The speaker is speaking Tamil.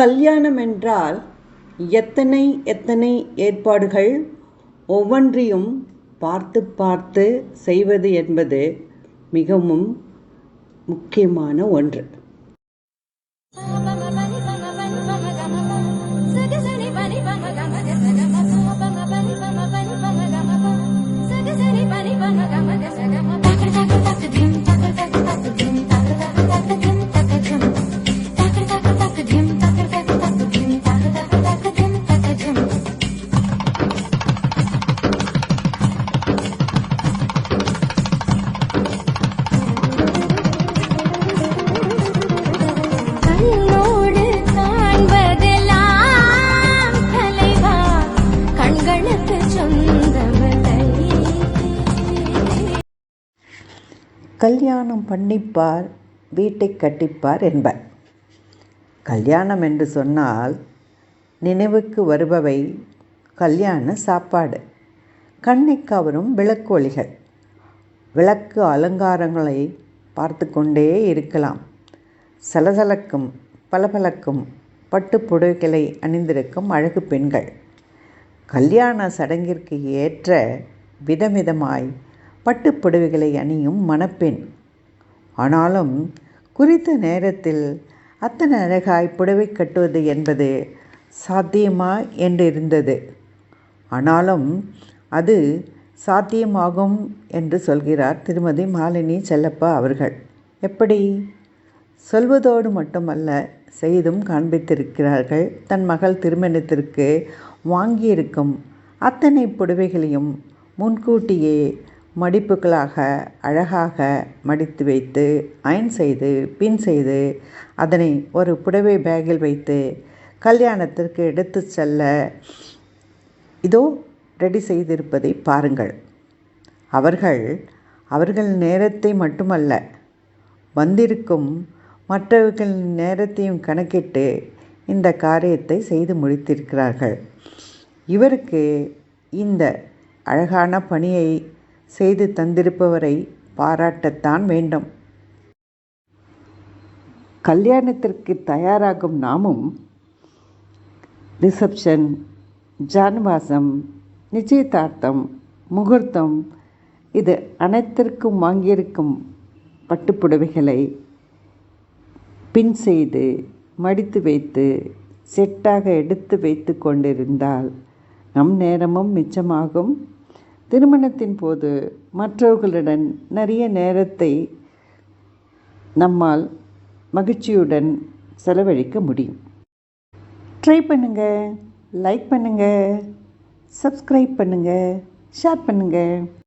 கல்யாணம் என்றால் எத்தனை எத்தனை ஏற்பாடுகள் ஒவ்வொன்றையும் பார்த்து பார்த்து செய்வது என்பது மிகவும் முக்கியமான ஒன்று. கண்ணோடு கல்யாணம் பண்ணிப்பார் வீட்டை கட்டிப்பார் என்பர். கல்யாணம் என்று சொன்னால் நினைவுக்கு வருபவை கல்யாண சாப்பாடு. கண்ணை கவரும் விளக்கொளிகள். விளக்கு அலங்காரங்களை பார்த்து கொண்டே இருக்கலாம். சலசலக்கும் பளபளக்கும் பட்டுப் புடவைகளை அணிந்திருக்கும் அழகு பெண்கள். கல்யாண சடங்கிற்கு ஏற்ற விதவிதமாய் பட்டுப் புடவைகளை அணியும் மணப்பெண். ஆனாலும் குறித்த நேரத்தில் அத்தனை அழகாய் புடவை கட்டுவது என்பது சாத்தியமா என்று இருந்தது ஆனாலும் அது சாத்தியமாகும் என்று சொல்கிறார் திருமதி மாலினி செல்லப்பா அவர்கள். எப்படி? சொல்வதோடு மட்டுமல்ல செய்தும் காண்பித்திருக்கிறார்கள். தன் மகள் திருமணத்திற்கு வாங்கியிருக்கும் அத்தனை புடவைகளையும் முன்கூட்டியே மடிப்புகளாக அழகாக மடித்து வைத்து அயன் செய்து பின் செய்து அதனை ஒரு புடவை பேக்கில் வைத்து கல்யாணத்திற்கு எடுத்து செல்ல இதோ ரெடி செய்திருப்பதை பாருங்கள். அவர்கள் அவர்கள் நேரத்தை மட்டுமல்ல வந்திருக்கும் மற்றவர்களின் நேரத்தையும் கணக்கிட்டு இந்த காரியத்தை செய்து முடித்திருக்கிறார்கள். இவருக்கு இந்த அழகான பணியை செய்து தந்திருப்பவரை பாராட்டத்தான் வேண்டும். கல்யாணத்திற்கு தயாராகும் நாமும் ரிசப்ஷன் ஜான்வாசம் நிச்சயதார்த்தம் முகூர்த்தம் இது அனைத்திற்கும் வாங்கியிருக்கும் பட்டுப்புடவைகளை பின் செய்து மடித்து வைத்து செட்டாக எடுத்து வைத்து கொண்டிருந்தால் நம் நேரமும் மிச்சமாகும். திருமணத்தின் போது மற்றவர்களுடன் நிறைய நேரத்தை நம்மால் மகிழ்ச்சியுடன் செலவழிக்க முடியும். ட்ரை பண்ணுங்கள் லைக் பண்ணுங்கள் சப்ஸ்கிரைப் பண்ணுங்கள் ஷேர் பண்ணுங்கள்